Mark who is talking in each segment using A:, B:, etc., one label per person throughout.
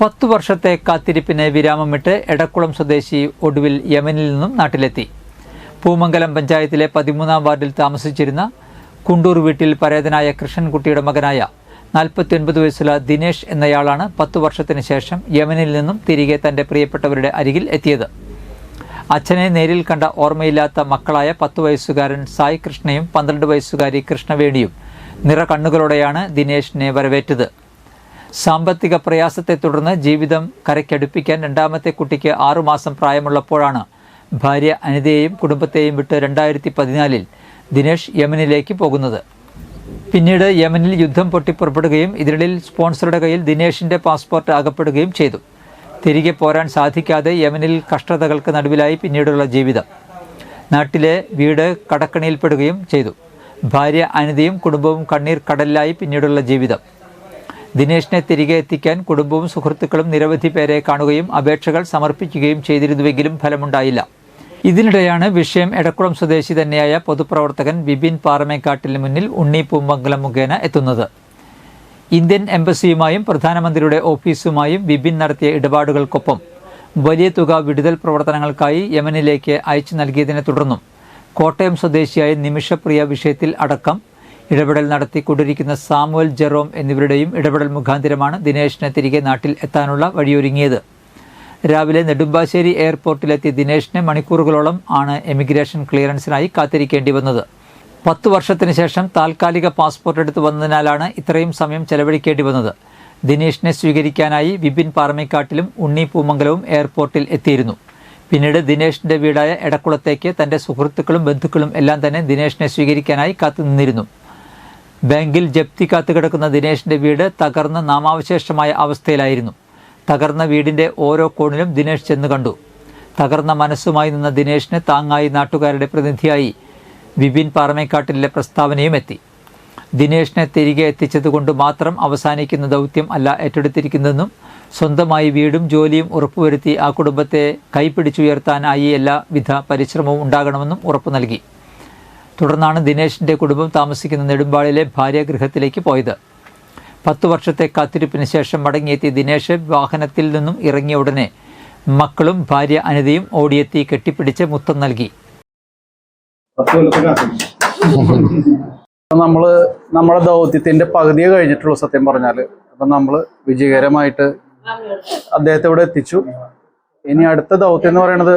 A: പത്തു വർഷത്തെ കാത്തിരിപ്പിന് വിരാമമിട്ട് എടക്കുളം സ്വദേശി ഒടുവിൽ യമനിൽ നിന്നും നാട്ടിലെത്തി. പൂമംഗലം പഞ്ചായത്തിലെ പതിമൂന്നാം വാർഡിൽ താമസിച്ചിരുന്ന കുണ്ടൂർ വീട്ടിൽ പരേതനായ കൃഷ്ണൻകുട്ടിയുടെ മകനായ നാൽപ്പത്തിയൊൻപത് വയസ്സുള്ള ദിനേഷ് എന്നയാളാണ് പത്തു വർഷത്തിന് ശേഷം യമനിൽ നിന്നും തിരികെ തന്റെ പ്രിയപ്പെട്ടവരുടെ അരികിൽ എത്തിയത്. അച്ഛനെ നേരിൽ കണ്ട ഓർമ്മയില്ലാത്ത മക്കളായ പത്ത് വയസ്സുകാരൻ സായി കൃഷ്ണയും പന്ത്രണ്ട് വയസ്സുകാരി കൃഷ്ണവേണിയും നിറ കണ്ണുകളോടെയാണ് ദിനേഷിനെ വരവേറ്റത്. സാമ്പത്തിക പ്രയാസത്തെ തുടർന്ന് ജീവിതം കരയ്ക്കടുപ്പിക്കാൻ രണ്ടാമത്തെ കുട്ടിക്ക് ആറുമാസം പ്രായമുള്ളപ്പോഴാണ് ഭാര്യ അനിതയെയും കുടുംബത്തെയും വിട്ട് രണ്ടായിരത്തി പതിനാലിൽ ദിനേഷ് യമനിലേക്ക് പോകുന്നത്. പിന്നീട് യമനിൽ യുദ്ധം പൊട്ടിപ്പുറപ്പെടുകയും ഇതിനിടയിൽ സ്പോൺസറുടെ കയ്യിൽ ദിനേഷിന്റെ പാസ്പോർട്ട് അകപ്പെടുകയും ചെയ്തു. തിരികെ പോരാൻ സാധിക്കാതെ യമനിൽ കഷ്ടതകൾക്ക് നടുവിലായി പിന്നീടുള്ള ജീവിതം. നാട്ടിലെ വീട് കടക്കണിയിൽപ്പെടുകയും ചെയ്തു. ഭാര്യ അനിതയും കുടുംബവും കണ്ണീർ കടലിലായി പിന്നീടുള്ള ജീവിതം. ദിനേശിനെ തിരികെ എത്തിക്കാൻ കുടുംബവും സുഹൃത്തുക്കളും നിരവധി പേരെ കാണുകയും അപേക്ഷകൾ സമർപ്പിക്കുകയും ചെയ്തിരുന്നുവെങ്കിലും ഫലമുണ്ടായില്ല. ഇതിനിടെയാണ് വിഷയം എടക്കുളം സ്വദേശി തന്നെയായ പൊതുപ്രവർത്തകൻ ബിബിൻ പാറമേക്കാട്ടിന് മുന്നിൽ ഉണ്ണി പൂമംഗലം മുഖേന എത്തുന്നത്. ഇന്ത്യൻ എംബസിയുമായും പ്രധാനമന്ത്രിയുടെ ഓഫീസുമായും ബിബിൻ നടത്തിയ ഇടപാടുകൾക്കൊപ്പം വലിയ തുക വിടുതൽ പ്രവർത്തനങ്ങൾക്കായി യമനിലേക്ക് അയച്ചു നൽകിയതിനെ തുടർന്നും കോട്ടയം സ്വദേശിയായ നിമിഷപ്രിയ വിഷയത്തിൽ അടക്കം ഇടപെടൽ നടത്തി കൊണ്ടിരിക്കുന്ന സാമുവൽ ജെറോം എന്നിവരുടെയും ഇടപെടൽ മുഖാന്തിരമാണ് ദിനേശിനെ തിരികെ നാട്ടിൽ എത്താനുള്ള വഴിയൊരുങ്ങിയത്. രാവിലെ നെടുമ്പാശ്ശേരി എയർപോർട്ടിലെത്തിയ ദിനേശിനെ മണിക്കൂറുകളോളം ആണ് എമിഗ്രേഷൻ ക്ലിയറൻസിനായി കാത്തിരിക്കേണ്ടി വന്നത്. പത്തു വർഷത്തിന് ശേഷം താൽക്കാലിക പാസ്പോർട്ട് എടുത്തു വന്നതിനാലാണ് ഇത്രയും സമയം ചെലവഴിക്കേണ്ടി വന്നത്. ദിനേശിനെ സ്വീകരിക്കാനായി വിപിൻ പാറമേക്കാട്ടിലും ഉണ്ണി പൂമംഗലവും എയർപോർട്ടിൽ എത്തിയിരുന്നു. പിന്നീട് ദിനേശിന്റെ വീടായ എടക്കുളത്തേക്ക് തന്റെ സുഹൃത്തുക്കളും ബന്ധുക്കളും എല്ലാം തന്നെ ദിനേശിനെ സ്വീകരിക്കാനായി കാത്തുനിന്നിരുന്നു. ബാങ്കിൽ ജപ്തി കാത്തുകിടക്കുന്ന ദിനേശിന്റെ വീട് തകർന്ന നാമാവശേഷമായ അവസ്ഥയിലായിരുന്നു. തകർന്ന വീടിന്റെ ഓരോ കോണിലും ദിനേശ് ചെന്ന് കണ്ടു. തകർന്ന മനസ്സുമായി നിന്ന ദിനേശിന് താങ്ങായി നാട്ടുകാരുടെ പ്രതിനിധിയായി വിപിൻ പാറമേക്കാട്ടിലെ പ്രസ്താവനയും എത്തി. ദിനേശിനെ തിരികെ എത്തിച്ചതുകൊണ്ട് മാത്രം അവസാനിക്കുന്ന ദൗത്യം അല്ല ഏറ്റെടുത്തിരിക്കുന്നതെന്നും സ്വന്തമായി വീടും ജോലിയും ഉറപ്പുവരുത്തി ആ കുടുംബത്തെ കൈപിടിച്ചുയർത്താനായി എല്ലാവിധ പരിശ്രമവും ഉണ്ടാകണമെന്നും ഉറപ്പു നൽകി. തുടർന്നാണ് ദിനേശിന്റെ കുടുംബം താമസിക്കുന്ന നെടുമ്പാളിലെ ഭാര്യാഗൃഹത്തിലേക്ക് പോയത്. പത്തു വർഷത്തെ കാത്തിരിപ്പിന് ശേഷം മടങ്ങിയെത്തിയ ദിനേശ് വാഹനത്തിൽ നിന്നും ഇറങ്ങിയ ഉടനെ മക്കളും ഭാര്യ അനിതയും ഓടിയെത്തി കെട്ടിപ്പിടിച്ച് മുത്തം നൽകി.
B: നമ്മൾ നമ്മുടെ ദൗത്യത്തിന്റെ പകുതിയെ കഴിഞ്ഞിട്ടുള്ളൂ സത്യം പറഞ്ഞാൽ. അപ്പൊ നമ്മൾ വിജയകരമായിട്ട് അദ്ദേഹത്തെ ഇവിടെ എത്തിച്ചു. ഇനി അടുത്ത ദൗത്യം എന്ന് പറയുന്നത്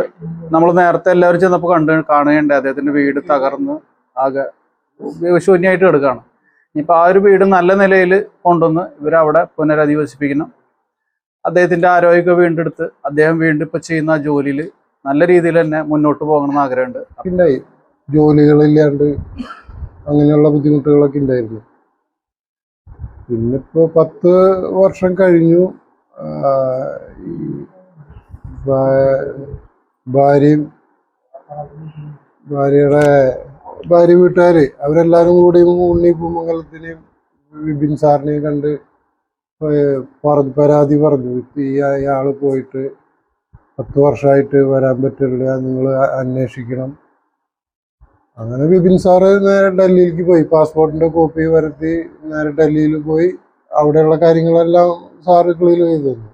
B: നമ്മൾ നേരത്തെ എല്ലാവരും ചെന്നപ്പോൾ കണ്ട് കാണുകയുണ്ട് അദ്ദേഹത്തിന്റെ വീട് തകർന്ന് ആകെ ശൂന്യമായിട്ട് കിടക്കുകയാണ്. ഇനിയിപ്പോൾ ആ ഒരു വീട് നല്ല നിലയിൽ കൊണ്ടുവന്ന് ഇവരവിടെ പുനരധിവസിപ്പിക്കണം. അദ്ദേഹത്തിന്റെ ആരോഗ്യമൊക്കെ വീണ്ടെടുത്ത് അദ്ദേഹം വീണ്ടും ഇപ്പൊ ചെയ്യുന്ന ജോലിയിൽ നല്ല രീതിയിൽ തന്നെ മുന്നോട്ട് പോകണമെന്ന് ആഗ്രഹമുണ്ട്.
C: പിന്നെ ജോലികളില്ലാണ്ട് അങ്ങനെയുള്ള ബുദ്ധിമുട്ടുകളൊക്കെ ഉണ്ടായിരുന്നു പിന്നിപ്പോൾ പത്ത് വർഷം കഴിഞ്ഞു. ഭാര്യയും ഭാര്യയുടെ ഭാര്യ വീട്ടുകാർ അവരെല്ലാവരും കൂടി ഉണ്ണി പൂമംഗലത്തിനെയും വിപിൻ സാറിനെയും കണ്ട് പറഞ്ഞു പരാതി പറഞ്ഞു. ഈ അയാൾ പോയിട്ട് പത്ത് വർഷമായിട്ട് വരാൻ പറ്റില്ല നിങ്ങൾ അന്വേഷിക്കണം. അങ്ങനെ വിപിൻ സാറ് നേരെ ഡൽഹിയിലേക്ക് പോയി. പാസ്പോർട്ടിന്റെ കോപ്പി വരുത്തി നേരെ ഡൽഹിയിൽ പോയി. അവിടെയുള്ള കാര്യങ്ങളെല്ലാം സാറ് ക്ലിയർ ചെയ്തു തന്നു.